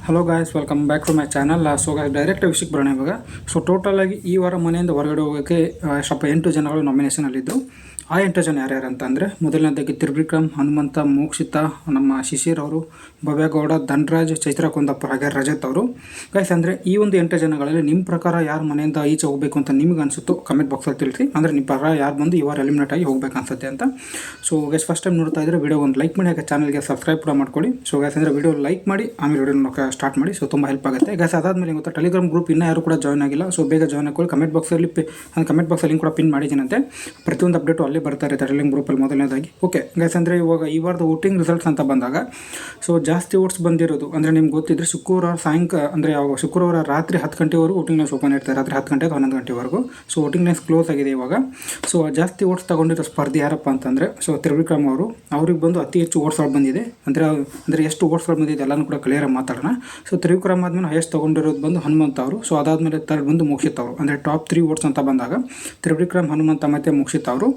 Hello guys welcome back to my channel so guys direct ವಿಷಯಕ್ಕೆ ಬರೋಣ ಇವಾಗ. So total ಆಗಿ ಈ ವಾರ ಮನೆಯಿಂದ ಹೊರಗಡೆ ಹೋಗೋಕ್ಕೆ ಆ, ಸ್ವಲ್ಪ ಎಂಟು ಜನಗಳು ನಾಮಿನೇಷನಲ್ಲಿದ್ದು ಆ ಎಂಟು ಜನ ಯಾರ್ಯಾರು ಅಂತ ಅಂದರೆ ಮೊದಲನೇದಾಗಿ ತ್ರಿವಿಕ್ರಮ್, ಹನುಮಂತ, ಮೋಕ್ಷಿತ, ನಮ್ಮ ಶಿಶಿರ್ ಅವರು, ಭವ್ಯಗೌಡ, ಧನ್ರಾಜ್ ಚೈತ್ರ ಕುಂದಪ್ಪ ಹಾಗೆ ರಜತ್ ಅವರು. ಗೈಸ್ ಅಂದರೆ ಈ ಒಂದು ಎಂಟು ಜನಗಳಲ್ಲಿ ನಿಮ್ಮ ಪ್ರಕಾರ ಯಾರು ಮನೆಯಿಂದ ಈಚೆ ಹೋಗಬೇಕು ಅಂತ ನಿಮ್ಗೆ ಅನಿಸುತ್ತೋ ಕಮೆಂಟ್ ಬಾಕ್ಸಲ್ಲಿ ತಿಳಿಸಿ. ಅಂದರೆ ನಿಮ್ಮ ಪ್ರಕಾರ ಯಾರು ಬಂದು ಈ ವಾರ ಎಲಿಮಿನೇಟ್ ಆಗಿ ಹೋಗ್ಬೇಕು ಅನ್ಸುತ್ತೆ ಅಂತ. ಸೊ ಗೈಸ್ ಫಸ್ಟ್ ಟೈಮ್ ನೋಡ್ತಾ ಇದ್ದರೆ ವಿಡಿಯೋ ಒಂದು ಲೈಕ್ ಮಾಡಿ, ಹಾಗೆ ಚಾನಲ್ಗೆ ಸಬ್ಸ್ಕ್ರೈಬ್ ಕೂಡ ಮಾಡ್ಕೊಳ್ಳಿ. ಸೊ ಗೈಸ್ ಅಂದರೆ ವಿಡಿಯೋ ಲೈಕ್ ಮಾಡಿ, ಆಮೇಲೆ ವಿಡಿಯೋನ ಸ್ಟಾರ್ಟ್ ಮಾಡಿ ಸೊ ತುಂಬ ಹೆಲ್ಪ್ ಆಗುತ್ತೆ. ಗೈಸ್ ಅದಾದಮೇಲೆ ಗೊತ್ತಾ ಟೆಲಿಗ್ರಾಮ್ ಗ್ರೂಪ್ ಇನ್ನೂ ಯಾರು ಕೂಡ ಜಾಯ್ನ್ ಆಗಿಲ್ಲ. ಸೊ ಬೇಗ ಜಾಯ್ನ್ ಹಾಕೊಳ್ಳಿ ಕಮೆಂಟ್ ಬಾಕ್ಸಲ್ಲಿ ಕಮೆಂಟ್ ಬಾಕ್ಸಲ್ಲಿ ಕೂಡ ಪಿನ್ ಮಾಡಿದ್ದೀನಂತೆ. ಪ್ರತಿಯೊಂದು ಅಪ್ಡೇಟು ಅಲ್ಲೇ ಬರ್ತಾ ಬರ್ತಾರೆ ತಡಲಿಂಗ್ ಗ್ರೂಪಲ್ಲಿ ಮೊದಲನೇದಾಗಿ. ಓಕೆ ಗೈಸ್ ಅಂದರೆ ಇವಾಗ ಈ ವಾರದ ವೋಟಿಂಗ್ ರಿಸಲ್ಟ್ಸ್ ಅಂತ ಬಂದಾಗ ಸೊ ಜಾಸ್ತಿ ಓಟ್ಸ್ ಬಂದಿರೋದು, ಅಂದರೆ ನಿಮ್ಗೆ ಗೊತ್ತಿದ್ರೆ ಶುಕ್ರವಾರ ಸಾಯಂಕಾಲ ಅಂದರೆ ಯಾವಾಗ ಶುಕ್ರವಾರ ರಾತ್ರಿ ಹತ್ತು ಗಂಟೆವರೆಗೂ ವೋಟಿಂಗ್ ಲೈನ್ಸ್ ಓಪನ್ ಇರ್ತಾರೆ, ರಾತ್ರಿ ಹತ್ತು ಗಂಟೆಗೆ ಹನ್ನೊಂದು ಗಂಟೆವರೆಗೂ. ಸೊ ವೋಟಿಂಗ್ ಲೈನ್ಸ್ ಕ್ಲೋಸ್ ಆಗಿದೆ ಇವಾಗ. ಸೊ ಜಾಸ್ತಿ ಓಟ್ಸ್ ತಗೊಂಡಿರೋ ಸ್ಪರ್ಧೆ ಯಾರಪ್ಪ ಅಂತಂದರೆ ಸೊ ತ್ರಿವಿಕ್ರಮ್ ಅವರು, ಅವ್ರಿಗೆ ಬಂದು ಅತಿ ಹೆಚ್ಚು ಓಟ್ಸ್ಗಳು ಬಂದಿದೆ. ಅಂದರೆ ಅಂದರೆ ಎಷ್ಟು ಓಟ್ಸ್ಗಳು ಬಂದಿದೆ ಎಲ್ಲನೂ ಕೂಡ ಕ್ಲಿಯರಾಗಿ ಮಾತಾಡೋಣ. ಸೊ ತ್ರಿವಿಕ್ರಮ್ ಆದ್ಮೇಲೆ ಹೈಯೆಸ್ಟ್ ತೊಗೊಂಡಿರೋದು ಬಂದು ಹನುಮಂತ ಅವರು. ಸೊ ಅದಾದಮೇಲೆ ತರ್ಡ್ ಬಂದು ಮೋಕ್ಷಿತ್ ಅವರು. ಅಂದರೆ ಟಾಪ್ ತ್ರೀ ಓಟ್ಸ್ ಅಂತ ಬಂದಾಗ, ತ್ರಿವಿಕ್ರಮ್, ಹನುಮಂತ ಮತ್ತು ಮೋಕ್ಷಿತ್ ಅವರು.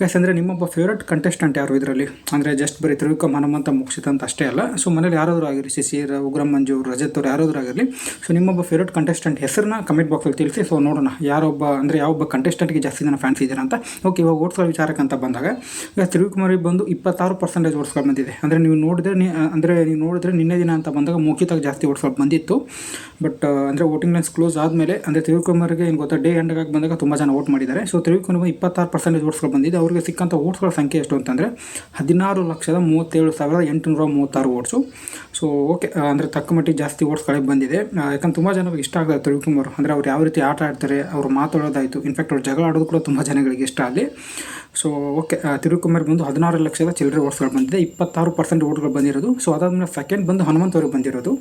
ಗೈಸ್ ಅಂದರೆ ನಿಮ್ಮೊಬ್ಬ ಫೇವ್ರೆಟ್ ಕಂಟೆಸ್ಟೆಂಟ್ ಯಾರು ಇದರಲ್ಲಿ? ಅಂದರೆ ಜಸ್ಟ್ ಬರೀ ತ್ರಿವಿಕ್ರಮ್, ಹನುಮಂತ ಮುಕ್ಷಿತ ಅಂತ ಅಷ್ಟೇ ಅಲ್ಲ. ಸೊ ಮನೇಲಿ ಯಾರಾದರೂ ಆಗಿರಲಿ ಶಿಶಿರ್ ಉಗ್ರಂ, ಮಂಜು, ರಜತ್ ಅವ್ರು ಯಾರಾದರೂ ಆಗಿರಲಿ ಸೊ ನಿಮ್ಮೊಬ್ಬ ಫೇವ್ರೆಟ್ ಕಂಟೆಸ್ಟೆಂಟ್ ಹೆಸರನ್ನ ಕಮೆಂಟ್ ಬಾಕ್ಸಲ್ಲಿ ತಿಳಿಸಿ ಸೊ ನೋಡೋಣ ಯಾರೊಬ್ಬ, ಅಂದರೆ ಯಾವೊಬ್ಬ ಕಂಟೆಸ್ಟೆಂಟ್ಗೆ ಜಾಸ್ತಿ ಜನ ಫ್ಯಾನ್ಸ್ ಇದ್ದೀರಾ ಅಂತ. ಓಕೆ ಇವಾಗ ಓಟ್ಸ್ಗಳ ವಿಚಾರಕ್ಕೆ ಅಂತ ಬಂದಾಗ, ಈಗ ತ್ರಿವಿಕುಮಾರಿಗೆ ಬಂದು ಇಪ್ಪತ್ತಾರು ಪರ್ಸೆಂಟೇಜ್ ಓಟ್ಸ್ಗಳು ಬಂದಿದೆ. ಅಂದರೆ ನೀವು ನೋಡಿದ್ರೆ, ನೀ ಅಂದರೆ ನೀವು ನೋಡಿದ್ರೆ ನಿನ್ನೆ ದಿನ ಅಂತ ಬಂದಾಗ ಮುಖ್ಯತಾಗಿ ಜಾಸ್ತಿ ಓಟ್ಸ್ಗಳು ಬಂದಿತ್ತು. ಬಟ್ ಅಂದರೆ ವೋಟಿಂಗ್ ಲೈನ್ಸ್ ಕ್ಲೋಸ್ ಆದಮೇಲೆ, ಅಂದರೆ ತ್ರಿವಿಕುಮಾರಿಗೆ ಏನು ಗೊತ್ತಾ ಡೇ ಎಂಡ್ಗಾಗಿ ಬಂದಾಗ ತುಂಬ ಜನ ವೋಟ್ ಮಾಡಿದ್ದಾರೆ. ಸೊ ತ್ರಿವಿಕುಮಾರ್ ಇಪ್ಪತ್ತಾರು ಪರ್ಸೆಂಟೇಜ್ ಓಟ್ಸ್ಗಳು ಬಂದಿದೆ. ಅವರಿಗೆ ಸಿಕ್ಕಂಥ ಓಟ್ಸ್ಗಳ ಸಂಖ್ಯೆ ಎಷ್ಟು ಅಂತಂದರೆ ಹದಿನಾರು ಲಕ್ಷದ ಮೂವತ್ತೇಳು ಸಾವಿರದ ಎಂಟುನೂರ ಮೂವತ್ತಾರು ಓಟ್ಸು. ಸೊ ಓಕೆ ಅಂದರೆ ತಕ್ಕ ಮಟ್ಟಿಗೆ ಜಾಸ್ತಿ ಓಟ್ಸ್ಗಳಿಗೆ ಬಂದಿದೆ. ಯಾಕಂದ್ರೆ ತುಂಬ ಜನರಿಗೆ ಇಷ್ಟ ಆಗ್ತದೆ ತ್ರಿವಿಕುಮಾರ್ ಅಂದರೆ ಅವ್ರು ಯಾವ ರೀತಿ ಆಟ ಆಡ್ತಾರೆ, ಅವ್ರು ಮಾತಾಡೋದಾಯಿತು ಇನ್ಫ್ಯಾಕ್ಟ್ ಅವ್ರು ಜಗಳ ಆಡೋದು ಕೂಡ ತುಂಬ ಜನಗಳಿಗೆ ಇಷ್ಟ ಅಲ್ಲಿ. ಸೊ ಓಕೆ ತಿರುಕುಮಾರ್ ಬಂದು ಹದಿನಾರು ಲಕ್ಷದ ಚಿಲ್ಲರೆ ಓಟ್ಸ್ಗಳು ಬಂದಿದೆ. ಇಪ್ಪತ್ತಾರು ಪರ್ಸೆಂಟ್ ಓಟ್ಗಳು ಬಂದಿರೋದು. ಸೊ ಅದಾದಮೇಲೆ ಸೆಕೆಂಡ್ ಬಂದು ಹನುಮಂತವ್ರಿಗೆ ಬಂದಿರೋದು.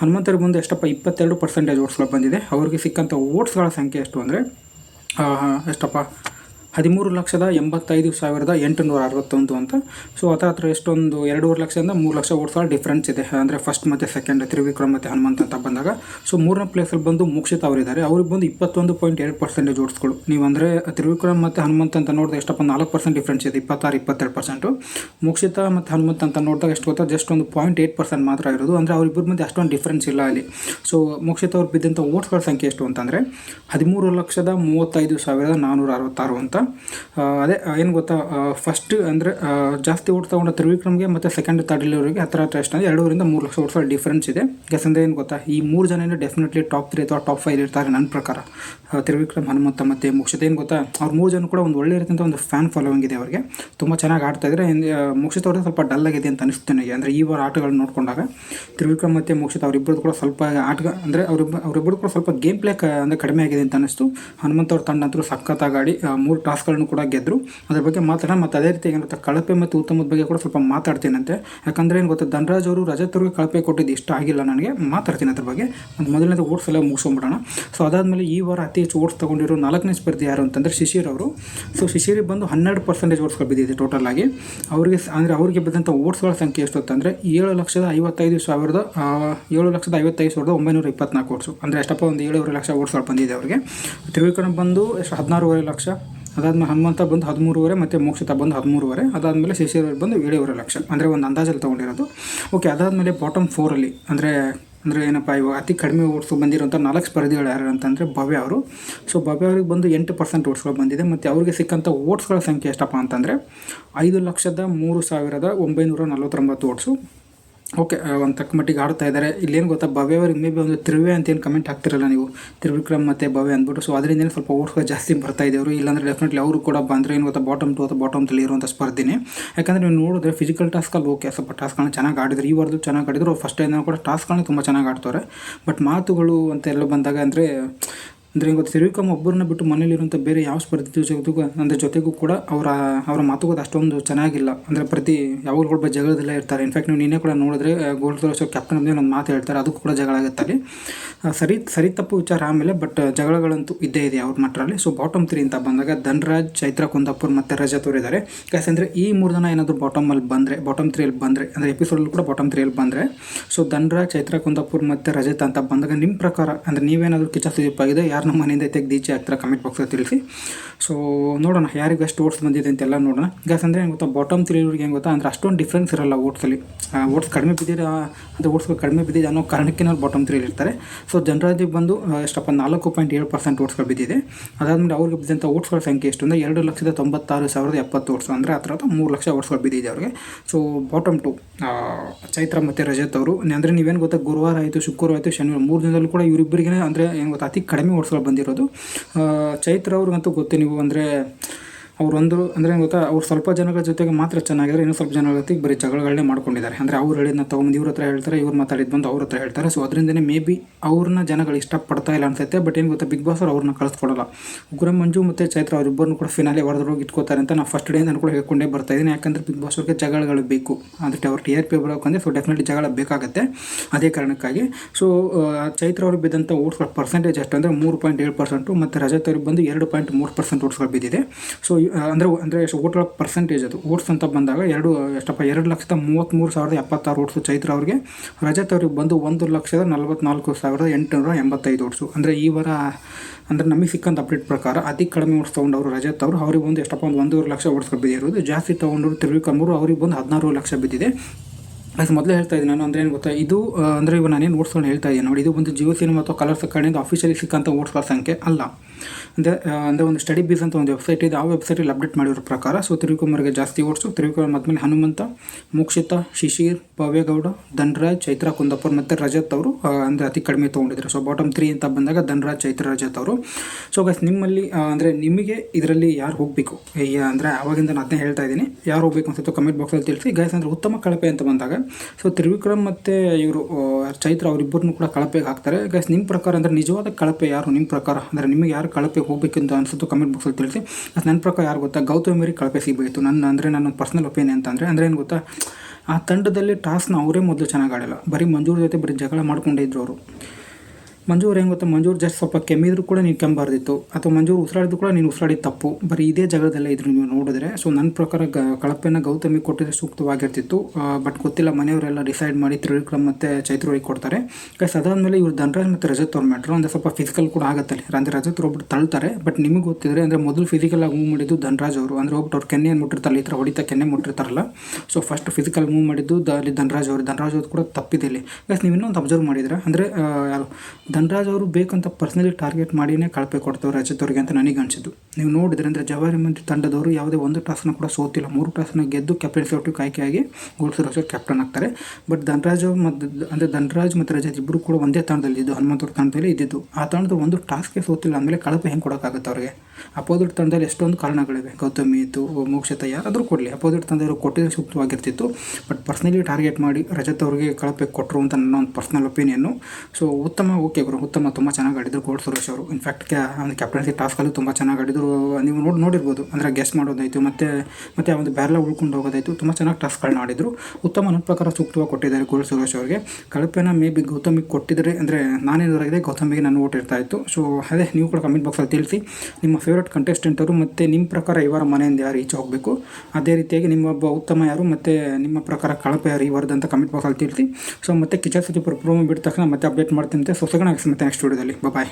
ಹನುಮಂತ ಅವ್ರಿಗೆ ಬಂದು ಎಷ್ಟಪ್ಪ, ಇಪ್ಪತ್ತೆರಡು ಪರ್ಸೆಂಟೇಜ್ ಓಟ್ಸ್ಗಳು ಬಂದಿದೆ. ಅವರಿಗೆ ಸಿಕ್ಕಂಥ ಓಟ್ಸ್ಗಳ ಸಂಖ್ಯೆ ಎಷ್ಟು ಅಂದರೆ ಎಷ್ಟಪ್ಪ ಹದಿಮೂರು ಲಕ್ಷದ ಎಂಬತ್ತೈದು ಸಾವಿರದ ಎಂಟುನೂರ ಅರವತ್ತೊಂದು ಅಂತ. ಸೊ ಅದರ ಹತ್ರ ಎಷ್ಟೊಂದು, ಎರಡೂವರೆ ಲಕ್ಷದಿಂದ ಮೂರು ಲಕ್ಷ ಓಟ್ಸ್ಗಳ ಡಿಫ್ರೆನ್ಸ್ ಇದೆ. ಅಂದರೆ ಫಸ್ಟ್ ಮತ್ತು ಸೆಕೆಂಡ್ ತ್ರಿವಿಕ್ರಮ್ ಮತ್ತು ಹನುಮಂತ್ ಅಂತ ಬಂದಾಗ. ಸೊ ಮೂರನೇ ಪ್ಲೇಸಲ್ಲಿ ಬಂದು ಮುಕ್ಷಿತ ಅವರಿದ್ದಾರೆ. ಅವ್ರಿಗೆ ಬಂದು ಇಪ್ಪತ್ತೊಂದು ಪಾಯಿಂಟ್ ಎರಡು ಪರ್ಸೆಂಟೇಜ್ ಓಡಿಸ್ಗಳು ನೀವು ಅಂದರೆ ತ್ರಿವಿಕ್ರಮ್ ಮತ್ತು ಹನುಮಂತ್ ಅಂತ ನೋಡಿದ್ರೆ ಎಷ್ಟಪ್ಪ, ನಾಲ್ಕು ಪರ್ಸೆಂಟ್ ಡಿಫ್ರೆನ್ಸ್ ಇದೆ, ಇಪ್ಪತ್ತಾರು, ಇಪ್ಪತ್ತೆರಡು ಪರ್ಸೆಂಟು ಮುಕ್ಷಿತ ಮತ್ತು ಹನುಮಂತ್ ಅಂತ ನೋಡಿದಾಗ ಎಷ್ಟು ಗೊತ್ತಾ? ಜಸ್ಟ್ ಒಂದು ಪಾಯಿಂಟ್ ಏಯ್ಟ್ ಪರ್ಸೆಂಟ್ ಮಾತ್ರ ಇರೋದು. ಅಂದರೆ ಅವರಿಬ್ಬರ ಮಧ್ಯೆ ಅಷ್ಟೊಂದು ಡಿಫ್ರೆನ್ಸ್ ಇಲ್ಲ ಅಲ್ಲಿ. ಸೊ ಮುಕ್ಷಿತ ಅವ್ರು ಬಿದ್ದಂಥ ಓಟ್ಸ್ಗಳ ಸಂಖ್ಯೆ ಎಷ್ಟು ಅಂತಂದರೆ, ಹದಿಮೂರು ಲಕ್ಷದ ಮೂವತ್ತೈದು ಸಾವಿರದ ನಾನ್ನೂರ ಅರವತ್ತಾರು ಅಂತ. ಅದೇ ಏನು ಗೊತ್ತಾ? ಫಸ್ಟ್ ಅಂದರೆ ಜಾಸ್ತಿ ಓಟ್ ತೊಗೊಂಡ ತ್ರಿವಿಕ್ರಮ್ಗೆ ಮತ್ತು ಸೆಕೆಂಡ್ ತರ್ಡ್ ಇಲ್ಲಿವರೆಗೆ ಹತ್ತಿರ ಹತ್ರ ಎಷ್ಟು ಅಂದರೆ ಎರಡೂರಿಂದ ಮೂರು ಲಕ್ಷ ಓಟ್ಸ್ ಡಿಫ್ರೆನ್ಸ್ ಇದೆ. ಅಂದರೆ ಏನು ಗೊತ್ತಾ? ಈ ಮೂರು ಜನ ಡೆಫಿನೆಟ್ಲಿ ಟಾಪ್ ತ್ರೀ ಅಥವಾ ಟಾಪ್ ಫೈವ್ ಇರ್ತಾರೆ ನನ್ನ ಪ್ರಕಾರ. ತ್ರಿವಿಕ್ರಮ್ ಹನುಮಂತ ಮತ್ತು ಮುಕ್ಷಿತ. ಏನು ಗೊತ್ತಾ? ಅವ್ರು ಮೂರು ಜನ ಕೂಡ ಒಂದು ಒಳ್ಳೆ ರೀತಿಯಂತ ಒಂದು ಫ್ಯಾನ್ ಫಾಲೋವಿಂಗ್ ಇದೆ ಅವರಿಗೆ. ತುಂಬ ಚೆನ್ನಾಗಿ ಆಡ್ತಾ ಇದ್ದಾರೆ ಮುಕ್ಷಿತ ಅವ್ರಿಗೆ ಸ್ವಲ್ಪ ಡಲ್ ಆಗಿದೆ ಅಂತ ಅನಿಸ್ತು ನನಗೆ. ಅಂದರೆ ಈ ವಾರ ಆಟಗಳನ್ನ ನೋಡಿಕೊಂಡಾಗ. ತ್ರಿವಿಕ್ರಮ್ ಮತ್ತು ಮುಕ್ಷಿತ ಅವರಿಬ್ಬರದ್ದು ಕೂಡ ಸ್ವಲ್ಪ ಆಟ ಅಂದರೆ ಅವರಿಬ್ಬ ಅವರಿಬ್ಬರು ಕೂಡ ಸ್ವಲ್ಪ ಗೇಮ್ ಪ್ಲೇ ಅಂದರೆ ಕಡಿಮೆ ಆಗಿದೆ ಅಂತ ಅನಿಸ್ತು. ಹನುಮಂತ ಅವ್ರ ತಂಡ ಅಂತೂ ಸಖತ್ತಾಗಿ ಆಡಿ ಆ, ಮೂರು ಟಾಸ್ಕ್ಗಳನ್ನು ಕೂಡ ಗೆದ್ದರು ಅದ್ರ ಬಗ್ಗೆ ಮಾತಾಡೋಣ. ಮತ್ತು ಅದೇ ರೀತಿ ಏನಂತ ಕಳಪೆ ಮತ್ತು ಉತ್ತಮದ ಬಗ್ಗೆ ಕೂಡ ಸ್ವಲ್ಪ ಮಾತಾಡ್ತೀನಂತೆ. ಯಾಕಂದರೆ ಏನು ಗೊತ್ತಾ, ಧನರಾಜ್ ಅವರು ರಜತ್ ಅವ್ರಿಗೆ ಕಳಪೆ ಕೊಟ್ಟಿದ್ದು ಇಷ್ಟ ಆಗಿಲ್ಲ ನನಗೆ. ಮಾತಾಡ್ತೀನಿ ಅದ್ರ ಬಗ್ಗೆ. ಒಂದು ಮೊದಲನೇದು ಓಟ್ಸ್ ಎಲ್ಲ ಮುಗಿಸ್ಕೊಂಬಿಡೋಣ. ಸೊ ಅದಾದಮೇಲೆ ಈ ವಾರ ಅತಿ ಹೆಚ್ಚು ಓಟ್ಸ್ ತಗೊಂಡಿರೋ ನಾಲ್ಕನೇ ಸ್ಪರ್ಧೆ ಯಾರು ಅಂತಂದರೆ ಶಿಶಿರ್ ಅವರು. ಸೊ ಶಿಶಿರಿಗೆ ಬಂದು ಹನ್ನೆರಡು ಪರ್ಸೆಂಟೇಜ್ ಓಟ್ಸ್ಗಳು ಬಿದ್ದಿದೆ ಟೋಟಲ್ ಆಗಿ. ಅವರಿಗೆ ಅಂದರೆ ಅವರಿಗೆ ಬಿದ್ದಂಥ ಓಟ್ಸ್ಗಳ ಸಂಖ್ಯೆ ಎಷ್ಟು ಅಂತಂದರೆ ಏಳು ಲಕ್ಷದ ಐವತ್ತೈದು ಸಾವಿರದ ಏಳು ಲಕ್ಷದ ಐವತ್ತೈದು ಸಾವಿರದ ಒಂಬೈನೂರ ಇಪ್ಪತ್ನಾಲ್ಕು ಓಟ್ಸು. ಅಂದರೆ ಎಷ್ಟಪ್ಪ, ಒಂದು ಏಳುವರೆ ಲಕ್ಷ ಓಟ್ಸ್ಗಳು ಬಂದಿದೆ ಅವರಿಗೆ. ತ್ರಿವಿಕ್ರಮ್ ಬಂದು ಎಷ್ಟು, ಹದಿನಾರೂವರೆ ಲಕ್ಷ. ಅದಾದ್ಮೇಲೆ ಹನುಮಂತ ಬಂದು ಹದಿಮೂರುವರೆ ಮತ್ತು ಮೋಕ್ಷಿತ ಬಂದು ಹದಿಮೂರುವರೆ. ಅದಾದಮೇಲೆ ಶಿಶಿರ್ ಬಂದು ಏಳುವರೆ ಲಕ್ಷ. ಅಂದರೆ ಒಂದು ಅಂದಾಜಲ್ಲಿ ತೊಗೊಂಡಿರೋದು. ಓಕೆ ಅದಾದಮೇಲೆ ಬಾಟಮ್ ಫೋರಲ್ಲಿ ಅಂದರೆ ಅಂದರೆ ಏನಪ್ಪ, ಇವಾಗ ಅತಿ ಕಡಿಮೆ ಓಟ್ಸು ಬಂದಿರೋಂಥ ನಾಲ್ಕು ಸ್ಪರ್ಧಿಗಳು ಯಾರು ಅಂತಂದರೆ ಭವ್ಯ ಅವರು. ಸೊ ಭವ್ಯ ಅವ್ರಿಗೆ ಬಂದು ಎಂಟು ಪರ್ಸೆಂಟ್ ಓಟ್ಸ್ಗಳು ಬಂದಿದೆ. ಮತ್ತು ಅವ್ರಿಗೆ ಸಿಕ್ಕಂಥ ಓಟ್ಸ್ಗಳ ಸಂಖ್ಯೆ ಎಷ್ಟಪ್ಪ ಅಂತಂದರೆ, ಐದು ಲಕ್ಷದ ಮೂರು ಸಾವಿರದ ಒಂಬೈನೂರ ನಲವತ್ತೊಂಬತ್ತು ಓಟ್ಸು. ಓಕೆ ಒಂದು ತಕ್ಕ ಮಟ್ಟಿಗೆ ಆಡ್ತಾ ಇದ್ದಾರೆ. ಇಲ್ಲೇನು ಗೊತ್ತಾ ಭವ್ಯ ಅವ್ರಿಗೆ ಮೇ ಬಿ ಒಂದು ತಿರುವೆ ಅಂತ ಏನು ಕಮೆಂಟ್ ಹಾಕ್ತಿರಲ್ಲ ನೀವು. ತ್ರಿವಿಕ್ರಮ್ ಮತ್ತು ಭವ್ಯ ಅಂದ್ಬಿಟ್ಟು ಸೊ ಅದರಿಂದ ಸ್ವಲ್ಪ ಓಟ್ಸ್ಗಳು ಜಾಸ್ತಿ ಬರ್ತಾ ಇದೆ ಅವರು. ಇಲ್ಲಾಂದರೆ ಡೆಫಿನೆಟ್ಲಿ ಅವರು ಕೂಡ ಬಂದರೆ ಏನು ಗೊತ್ತಾ ಬಾಟಮ್ ಟು ಅಥವಾ ಬಾಟಮ್ ತಲೆ ಇರುವಂಥ ಸ್ಪರ್ಧೆನೇ. ಯಾಕಂದರೆ ನೀವು ನೋಡಿದ್ರೆ ಫಿಸಿಕಲ್ ಟಾಸ್ಕಲ್ಲಿ ಓಕೆ ಸ್ವಲ್ಪ ಟಾಸ್ಕ್ಗಳನ್ನ ಚೆನ್ನಾಗಿ ಆಡಿದ್ರು, ಈ ವಾರದ್ದು ಚೆನ್ನಾಗಿ ಆಡಿದ್ರು ಫಸ್ಟ್ ಟೈಮ್ ಕೂಡ ಟಾಸ್ಕ್ಗಳನ್ನ ತುಂಬ ಚೆನ್ನಾಗಿ ಆಡ್ತಾರೆ. ಬಟ್ ಮಾತುಗಳು ಅಂತ ಎಲ್ಲ ಬಂದಾಗ ಅಂದರೆ ಅಂದರೆ ಇವತ್ತು ಸಿರಿಕಮ್ ಒಬ್ಬರನ್ನ ಬಿಟ್ಟು ಮನೇಲಿರುವಂಥ ಬೇರೆ ಯಾವ ಸ್ಪರ್ಧಿ ಜೊತೆಗೂ ಅಂದರೆ ಜೊತೆಗೂ ಕೂಡ ಅವರ ಅವರ ಮಾತುಕತೆ ಅಷ್ಟೊಂದು ಚೆನ್ನಾಗಿಲ್ಲ. ಅಂದರೆ ಪ್ರತಿ ಯಾವಾಗಲೂ ಕೂಡ ಜಗಳದಲ್ಲೇ ಇರ್ತಾರೆ. ಇನ್ಫ್ಯಾಕ್ಟ್ ನೀವು ನಿನ್ನೆ ಕೂಡ ನೋಡಿದ್ರೆ ಗೋಲ್ಡ್ ಕ್ಯಾಪ್ಟನ್ ಅಂದರೆ ಒಂದು ಮಾತು ಹೇಳ್ತಾರೆ. ಅದಕ್ಕೂ ಕೂಡ ಜಗಳ ಆಗುತ್ತೆ ಅಲ್ಲಿ. ಸರಿ ಸರಿ ತಪ್ಪು ವಿಚಾರ ಆಮೇಲೆ ಬಟ್ ಜಗಳಗಳಂತೂ ಇದ್ದೇ ಇದೆ ಅವ್ರ ಮಟ್ರಲ್ಲಿ ಸೊ ಬಾಟಮ್ ತ್ರೀ ಅಂತ ಬಂದಾಗ ಧನ್ರಾಜ್, ಚೈತ್ರ, ಕುಂದಾಪುರ್ ಮತ್ತು ರಜತ್ ಅವರು ಇದ್ದಾರೆ ಈ ಮೂರು ಜನ ಏನಾದರೂ ಬಾಟಮಲ್ಲಿ ಬಂದರೆ ಬಾಟಮ್ ತ್ರೀಯಲ್ಲಿ ಬಂದರೆ, ಅಂದರೆ ಎಪಿಸೋಡಲ್ಲಿ ಕೂಡ ಬಾಟಮ್ ತ್ರೀಯಲ್ಲಿ ಬಂದರೆ ಸೊ ಧನ್ರಾಜ್, ಚೈತ್ರ, ಕುಂದಾಪುರ್ ಮತ್ತು ರಜತ್ ಅಂತ ಬಂದಾಗ ನಿಮ್ಮ ಪ್ರಕಾರ, ಅಂದರೆ ನೀವೇನಾದರೂ ಕಿಚ್ಚ ಸುದೀಪ್ ಆಗಿದೆ ಯಾರನ್ನ ಮನೆಯಿಂದ ತೆಗೆದು ಈಚೆ ಹಾಕ್ತಾರೆ ಕಮೆಂಟ್ ಬಾಕ್ಸಲ್ಲಿ ತಿಳಿಸಿ. ಸೊ ನೋಡೋಣ ಯಾರಿಗೆ ಎಷ್ಟು ಓಟ್ಸ್ ಬಂದಿದೆ ಅಂತೆಲ್ಲ ನೋಡೋಣ. ಗ್ಯಾಸ್ ಅಂದರೆ ಹೆಂಗೆ ಗೊತ್ತಾ ಬಾಟಮ್ ತಿಳಿಯೋರಿಗೆ ಹೆಂಗೆ ಗೊತ್ತಾ, ಅಂದರೆ ಅಷ್ಟೊಂದು ಡಿಫ್ರೆನ್ಸ್ ಇರಲ್ಲ ಓಟ್ಸಲ್ಲಿ ಓಟ್ಸ್ ಕಡಿಮೆ ಬಿದ್ದಿರ ಅಂದರೆ ಓಟ್ಸ್ಗಳು ಕಡಿಮೆ ಬಿದ್ದಿದೆ ಅನ್ನೋ ಕಾರಣಕ್ಕೆ ನಾವು ಬಾಟಮ್ ಇರ್ತಾರೆ. ಸೊ ಜನರಾಜಿ ಬಂದು ಎಷ್ಟಪ್ಪ, ನಾಲ್ಕು ಪಾಯಿಂಟ್ ಏಳು ಪರ್ಸೆಂಟ್ ಓಟ್ಸ್ಗಳು ಬಿದ್ದಿದೆ. ಅದಾದಮೇಲೆ ಅವ್ರಿಗೆ ಬಿದ್ದಂಥ ಓಟ್ಸ್ಗಳ ಸಂಖ್ಯೆ ಎಷ್ಟು? ಅಂದರೆ ಎರಡು ಲಕ್ಷದ ತೊಂಬತ್ತಾರು ಸಾವಿರದ ಎಪ್ಪತ್ತು ಓಟ್ಸ್ ಅಂದರೆ ಆ ಹತ್ರ ಮೂರು ಲಕ್ಷ ಓಟ್ಸ್ಗಳು ಬಿದ್ದಿದೆ ಅವ್ರಿಗೆ. ಸೊ ಬಾಟಮ್ ಟು ಚೈತ್ರ ಮತ್ತು ರಜತ್ ಅವರು. ಅಂದರೆ ನೀವೇನು ಗೊತ್ತಾ, ಗುರುವಾರ ಆಯಿತು, ಶುಕ್ರವಾರ ಆಯಿತು, ಶನಿವಾರ, ಮೂರು ದಿನದಲ್ಲೂ ಕೂಡ ಇವರಿಬ್ಬರಿಗೆ ಅಂದರೆ ಏನು ಗೊತ್ತಾ, ಅತಿ ಕಡಿಮೆ ಬಂದಿರೋದು. ಚೈತ್ರ ಅವ್ರಿಗಂತೂ ಗೊತ್ತು ನೀವು ಅಂದರೆ ಅವರೊಂದು ಅಂದರೆ ಗೊತ್ತಾ, ಅವ್ರು ಸ್ವಲ್ಪ ಜನಗಳ ಜೊತೆಗೆ ಮಾತ್ರ ಚೆನ್ನಾಗಿದ್ದಾರೆ, ಇನ್ನೂ ಸ್ವಲ್ಪ ಜನಗಳ ಜೊತೆಗೆ ಬರೀ ಜಗಳಗಳನ್ನೇ ಮಾಡ್ಕೊಂಡಿದ್ದಾರೆ. ಅಂದರೆ ಅವ್ರು ಹೇಳಿದ್ನ ತೊಗೊಂಡು ಇವ್ರ ಹತ್ರ ಹೇಳ್ತಾರೆ, ಇವ್ರು ಮಾತಾಡಿದ್ದು ಬಂದು ಅವ್ರ ಹತ್ರ ಹೇಳ್ತಾರೆ. ಸೊ ಅದರಿಂದನೇ ಮೇ ಬಿ ಅವ್ರನ್ನ ಜನಗಳು ಇಷ್ಟಪಡ್ತಾ ಇಲ್ಲ ಅನ್ಸುತ್ತೆ ಬಟ್ ಏನು ಗೊತ್ತಾ ಬಿಗ್ ಬಾಸ್ ಅವ್ರು ಅವ್ರನ್ನ ಕಳಿಸ್ಕೊಡಲ್ಲ. ಉಗ್ರ, ಮಂಜು ಮತ್ತು ಚೈತ್ರ ಅವರಿಬ್ಬರನ್ನು ಕೂಡ ಫಿನಾಲೆ ಹೊರದ್ರೋಗಿ ಇಟ್ಕೋತಾರೆ ಅಂತ ನಾವು ಫಸ್ಟ್ ಡೇ ನಾನು ಕೂಡ ಹೇಳ್ಕೊಂಡೇ ಬರ್ತಾ ಇದ್ದೀನಿ ಯಾಕಂದರೆ ಬಿಗ್ ಬಾಸ್ ಅವ್ರಿಗೆ ಜಗಳಗಳು ಬೇಕು. ಅಂದರೆ ಅವ್ರ ಟಿ ಆರ್ ಪಿ ಬರೋಕಂದ್ರೆ ಸೊ ಡೆಫಿನೆಟ್ಲಿ ಜಗಳ ಬೇಕಾಗುತ್ತೆ. ಅದೇ ಕಾರಣಕ್ಕಾಗಿ. ಸೊ ಚೈತ್ರ ಅವ್ರಿಗೆ ಬಿದ್ದಂಥ ಓಟ್ಸ್ಗಳ ಪರ್ಸೆಂಟೇಜ್ ಅಷ್ಟು ಅಂದರೆ ಮೂರು ಪಾಯಿಂಟ್ ಏಳು ಪರ್ಸೆಂಟು ಮತ್ತು ರಜತ್ ಅವ್ರಿಗೆ ಬಂದು ಎರಡು ಪಾಯಿಂಟ್ ಮೂರು ಪರ್ಸೆಂಟ್ ಓಟ್ಸ್ಗಳು ಬಿದ್ದಿದೆ. ಸೊ ಅಂದರೆ ಅಂದರೆ ಎಷ್ಟು ಓಟ್ಗಳ ಪರ್ಸೆಂಟೇಜ್ ಅದು. ಓಟ್ಸ್ ಅಂತ ಬಂದಾಗ ಎರಡು, ಎಷ್ಟಪ್ಪ, ಎರಡು ಲಕ್ಷದ ಮೂವತ್ತ್ಮೂರು ಸಾವಿರದ ಎಪ್ಪತ್ತಾರು ಓಟ್ಸು ಚೈತ್ರ ಅವ್ರಿಗೆ. ರಜತ್ ಅವ್ರಿಗೆ ಬಂದು ಒಂದು ಲಕ್ಷದ ನಲವತ್ನಾಲ್ಕು ಸಾವಿರದ ಎಂಟುನೂರ ಎಂಬತ್ತೈದು ಓಟ್ಸು ಅಂದರೆ ಈ ವಾರ, ಅಂದರೆ ನಮಗೆ ಸಿಕ್ಕಂಥ ಅಪ್ಡೇಟ್ ಪ್ರಕಾರ ಅತಿ ಕಡಿಮೆ ಓಟ್ಸ್ ತೊಗೊಂಡವರು ರಜತ್ ಅವರು. ಅವ್ರಿಗೆ ಬಂದು ಎಷ್ಟಪ್ಪ, ಒಂದು ಒಂದೂವರೆ ಲಕ್ಷ ಓಟ್ಸ್ಗಳು ಬಿದ್ದಿರೋದು. ಜಾಸ್ತಿ ತೊಗೊಂಡವರು ತಿರುವಿಕಮ್ಮರು ಅವ್ರಿಗೆ ಬಂದು ಹದಿನಾರು ಲಕ್ಷ ಬಿದ್ದಿದೆ. ಅದು ಮೊದಲೇ ಹೇಳ್ತಾ ಇದ್ದೀನಿ ನಾನು ಅಂದರೆ ಏನು ಗೊತ್ತಾ? ಇದು ಅಂದರೆ ಇವಾಗ ನಾನೇನು ಓಟ್ಸ್ಗಳನ್ನ ಹೇಳ್ತಾ ಇದ್ದೀನಿ ನೋಡಿ, ಇದು ಒಂದು ಜಿಯೋ ಸಿನಿಮಾ ಅಥವಾ ಕಲರ್ಸ್ ಕಡೆಯಿಂದ ಆಫಿಷಿಯಲಿ ಸಿಕ್ಕಂಥ ಓಟ್ಸ್ಗಳ ಸಂಖ್ಯೆ ಅಲ್ಲ. ಅಂದರೆ ಅಂದರೆ ಒಂದು ಸ್ಟಡಿ ಬೀಸ್ ಅಂತ ಒಂದು ವೆಬ್ಸೈಟ್ ಇದೆ, ಆ ವೆಬ್ಸೈಟಲ್ಲಿ ಅಪ್ಡೇಟ್ ಮಾಡಿರೋ ಪ್ರಕಾರ ಸೊ ತಿರುವಿಕುಮಾರ್ಗೆ ಜಾಸ್ತಿ ಓಟ್ಸು ತಿರುವಿಕುಮಾರ್ ಮದ್ಮೇಲೆ ಹನುಮಂತ ಮೋಕ್ಷಿತ ಶಿಶಿರ್ ಭವ್ಯಗೌಡ ಧನ್ರಾಜ್ ಚೈತ್ರ ಕುಂದಪ್ಪರ್ ಮತ್ತು ರಜತ್ ಅವರು ಅಂದರೆ ಅತಿ ಕಡಿಮೆ ತೊಗೊಂಡಿದ್ರು. ಸೊ ಬಾಟಮ್ ತ್ರೀ ಅಂತ ಬಂದಾಗ ಧನ್ರಾಜ್ ಚೈತ್ರ ರಜತ್ ಅವರು. ಸೊ ಗಸ್ ನಿಮ್ಮಲ್ಲಿ ಅಂದರೆ ನಿಮಗೆ ಇದರಲ್ಲಿ ಯಾರು ಹೋಗಬೇಕು? ಅಂದರೆ ಆವಾಗಿಂದ ನಾನು ಅದನ್ನೇ ಹೇಳ್ತಾ ಇದ್ದೀನಿ. ಯಾರು ಹೋಗಬೇಕು ಅನ್ಸುತ್ತೋ ಕಮೆಂಟ್ ಬಾಕ್ಸಲ್ಲಿ ತಿಳಿಸಿ. ಗೈಸ್ ಅಂದರೆ ಉತ್ತಮ ಕಳಪೆ ಅಂತ ಬಂದಾಗ ಸೊ ತ್ರಿವಿಕ್ರಮ್ ಮತ್ತು ಇವರು ಚೈತ್ರ ಅವರಿಬ್ಬರನ್ನು ಕೂಡ ಕಳಪೆಗೆ ಹಾಕ್ತಾರೆ. ಗೈಸ್ ನಿಮ್ಮ ಪ್ರಕಾರ ಅಂದರೆ ನಿಜವಾದ ಕಳಪೆ ಯಾರು? ನಿಮ್ಮ ಪ್ರಕಾರ ಅಂದರೆ ನಿಮಗೆ ಯಾರು ಕಳಪೆಗೆ ಹೋಗಬೇಕಂತ ಅನ್ಸುತ್ತೋ ಕಮೆಂಟ್ ಬಾಕ್ಸಲ್ಲಿ ತಿಳಿಸಿ. ಅದು ನನ್ನ ಪ್ರಕಾರ ಯಾರು ಗೊತ್ತಾ? ಗೌತಮ್ ಮೇರಿ ಕಳಪೆ ಸಿಗಬೇಕು ನನ್ನ ಅಂದರೆ ನನ್ನ ಪರ್ಸನಲ್ ಒಪಿನಿಯನ್ ಅಂತ ಅಂದರೆ ಅಂದರೆ ಏನು ಗೊತ್ತಾ? ಆ ತಂಡದಲ್ಲಿ ಟಾಸ್ನ ಅವರೇ ಮೊದಲು ಚೆನ್ನಾಗಿ ಆಡಲ್ಲ ಬರೀ ಮಂಜೂರು ಜೊತೆ ಬರೀ ಜಗಳ ಮಾಡ್ಕೊಂಡಿದ್ರು ಅವರು. ಮಂಜೂರು ಹೆಂಗೆ ಗೊತ್ತಾ? ಮಂಜೂರು ಜಸ್ಟ್ ಸ್ವಲ್ಪ ಕೆಮ್ಮಿದ್ರು ಕೂಡ ನೀನು ಕೆಮ್ಮಬಾರ್ದಿತ್ತು ಅಥವಾ ಮಂಜೂರು ಉಸಿರಾಡಿದ್ರು ಕೂಡ ನೀನು ಉಸಿರಾಡಿದ ತಪ್ಪು. ಬರೀ ಇದೇ ಜಾಗದಲ್ಲೇ ಇದ್ರು ನೀವು ನೋಡಿದ್ರೆ. ಸೊ ನನ್ನ ಪ್ರಕಾರ ಗ, ಕಳಪೆನ ಗೌತಮಿ ಕೊಟ್ಟಿದ್ರೆ ಸೂಕ್ತವಾಗಿರ್ತಿತ್ತು. ಬಟ್ ಗೊತ್ತಿಲ್ಲ, ಮನೆಯವರೆಲ್ಲ ಡಿಸೈಡ್ ಮಾಡಿ ತ್ರಿವಿಕ್ರಮ್ ಮತ್ತು ಚೈತ್ರವ್ರಿಗೆ ಕೊಡ್ತಾರೆ. ಗೈಸ್ ಅದಾದಮೇಲೆ ಇವ್ರು ಧನರಾಜ್ ಮತ್ತು ರಜತ್ ಅವ್ರ ಮ್ಯಾಟ್ರು ಅಂದರೆ ಸ್ವಲ್ಪ ಫಿಸಿಕಲ್ ಕೂಡ ಆಗುತ್ತಲ್ಲಿ. ಅಂದರೆ ರಜತ್ ಒಬ್ಬರು ತಳ್ತಾರೆ. ಬಟ್ ನಿಮಗೆ ಗೊತ್ತಿದ್ರೆ, ಅಂದರೆ ಮೊದಲು ಫಿಸಿಕಲ್ ಆಗಿ ಮೂವ್ ಮಾಡಿದ್ದು ಧನರಾಜ್ ಅವರು. ಅಂದರೆ ಒಬ್ಬರು ಅವ್ರು ಕೆನ್ನೆ ಮುಟ್ಟಿರ್ತಾರಲ್ಲ, ಈ ಥರ ಹೊಡಿತಾ ಕೆನ್ನೆ ಮುಟ್ಟಿರ್ತಾರಲ್ಲ. ಸೊ ಫಸ್ಟ್ ಫಿಸಿಕಲ್ ಮೂವ್ ಮಾಡಿದ್ದು ಅಲ್ಲಿ ಧನರಾಜ್ ಅವರು. ಧನರಾಜ್ ಅವ್ರು ಕೂಡ ತಪ್ಪಿದೆ ಇಲ್ಲಿ. ಗೈಸ್ ನೀವು ಇನ್ನೊಂದು ಅಬ್ಸರ್ವ್ ಮಾಡಿದ್ರೆ, ಅಂದರೆ ಧನರಾಜ್ ಅವರು ಬೇಕಂತ ಪರ್ಸ್ನಲಿ ಟಾರ್ಗೆಟ್ ಮಾಡಿನೇ ಕಳಪೆ ಕೊಡ್ತವ್ರು ಅವರಿಗೆ ಅಂತ ನನಗೆ ಅನಿಸಿದ್ದು. ನೀವು ನೋಡಿದ್ರೆ ಅಂದರೆ ಜವಾರಿ ಮಂದಿ ತಂಡದವರು ಯಾವುದೇ ಒಂದು ಟಾಸ್ನ ಕೂಡ ಸೋತಿಲ್ಲ. ಮೂರು ಟಾಸ್ನ ಗೆದ್ದು ಕ್ಯಾಪ್ಟನ್ ಸೆಲೆಕ್ಟಿವ್ ಆಯ್ಕೆಯಾಗಿ ಗೋಲ್ಡ್ ಸುರೇಶ್ ಕ್ಯಾಪ್ಟನ್ ಆಗ್ತಾರೆ. ಬಟ್ ಧನರಾಜ್ ಅವರು ಮತ್ತು ಅಂದರೆ ಧನರಾಜ್ ಮತ್ತು ರಜತ್ ಇಬ್ಬರು ಕೂಡ ಒಂದೇ ತಂಡದಲ್ಲಿ ಇದ್ದು, ಹನುಮಂತವ್ರ ತಂಡದಲ್ಲಿ ಇದ್ದಿದ್ದು. ಆ ತಂಡದ ಒಂದು ಟಾಸ್ಕ್ಗೆ ಸೋತಿಲ್ಲ ಅಂದಮೇಲೆ ಕಳಪೆ ಹೆಂಗೆ ಕೊಡೋಕ್ಕಾಗುತ್ತೆ ಅವ್ರಿಗೆ? ಅಪೋಸಿಟ್ ತಂಡದಲ್ಲಿ ಎಷ್ಟೊಂದು ಕಾರಣಗಳಿವೆ. ಗೌತಮಿ ಇತ್ತು, ಮೋಕ್ಷತ ಯಾರಾದರೂ ಕೊಡಲಿ. ಅಪೋಸಿಟ್ ತಂಡವರು ಕೊಟ್ಟಿದ್ರೆ ಸೂಕ್ತವಾಗಿರ್ತಿತ್ತು. ಬಟ್ ಪರ್ಸ್ನಲಿ ಟಾರ್ಗೆಟ್ ಮಾಡಿ ರಜತ್ ಅವರಿಗೆ ಕಳಪೆ ಕೊಟ್ಟರು ಅಂತ ನನ್ನ ಒಂದು ಪರ್ಸ್ನಲ್ ಒಪಿನಿಯನ್ನು ಸೊ ಉತ್ತಮ ಓಕೆ ಗುರು ಉತ್ತಮ, ತುಂಬ ಚೆನ್ನಾಗಿ ಆಡಿದ್ರು ಗೋಲ್ಡ್ ಸುರೇಶ್ ಅವರು. ಇನ್ಫ್ಯಾಕ್ಟ್ ಕ್ಯಾ ಒಂದು ಕ್ಯಾಪ್ಟನ್ಸಿ ಟಾಸ್ಕಲ್ಲೂ ತುಂಬ ಚೆನ್ನಾಗಿ ಆಡಿದ್ರು. ನೀವು ನೋಡಿ ನೋಡಿರ್ಬೋದು. ಅಂದರೆ ಗೆಸ್ ಮಾಡೋದಾಯಿತು, ಮತ್ತು ಮತ್ತು ಆ ಒಂದು ಬ್ಯಾರ್ಲ ಉಳ್ಕೊಂಡು ಹೋಗೋದಾಯಿತು. ತುಂಬ ಚೆನ್ನಾಗಿ ಟಾಸ್ಕ್ಗಳನ್ನ ಆಡಿದ್ರು. ಉತ್ತಮ ನನ್ನ ಪ್ರಕಾರ ಸೂಕ್ತವಾಗಿ ಕೊಟ್ಟಿದ್ದಾರೆ ಗೋಲ್ಡ್ ಸುರೇಶ್ ಅವರಿಗೆ. ಕಳಪೆನ ಮೇ ಬಿ ಗೌತಮಿಗೆ ಕೊಟ್ಟಿದ್ರೆ, ಅಂದರೆ ನಾನೇನಾಗಿದೆ ಗೌತಮಿಗೆ ನಾನು ಓಟ್ ಇರ್ತಾ ಇತ್ತು. ಸೊ ಅದೇ ನೀವು ಕೂಡ ಕಮೆಂಟ್ ಬಾಕ್ಸಲ್ಲಿ ತಿಳಿಸಿ. ನಿಮ್ಮ ಫೇವ್ರೆಟ್ ಕಂಟೆಸ್ಟೆಂಟರು ಮತ್ತು ನಿಮ್ಮ ಪ್ರಕಾರ ಇವರ ಮನೆಯಿಂದ ಯಾರು ಈಚೆ ಹೋಗಬೇಕು? ಅದೇ ರೀತಿಯಾಗಿ ನಿಮ್ಮ ಒಬ್ಬ ಉತ್ತಮ ಯಾರು, ಮತ್ತು ನಿಮ್ಮ ಪ್ರಕಾರ ಕಳಪೆ ಯಾರು ಇವರದಂತ ವಾರದಂತ ಕಮೆಂಟ್ ಬಾಕ್ಸಲ್ಲಿ ತಿಳಿಸಿ. ಸೊ ಮತ್ತೆ ಕಿಚನ್ ಸಚಿವ ಪ್ರೋಮೋ ಬಿಟ್ಟ ತಕ್ಷಣ ಮತ್ತೆ ಅಪ್ಡೇಟ್ ಮಾಡ್ತೀನಿ ಸೊ ಸಿಗೋಣ ಮತ್ತೆ ನೆಕ್ಸ್ಟ್ ವೀಡಿಯೋದಲ್ಲಿ ಬಾಯ್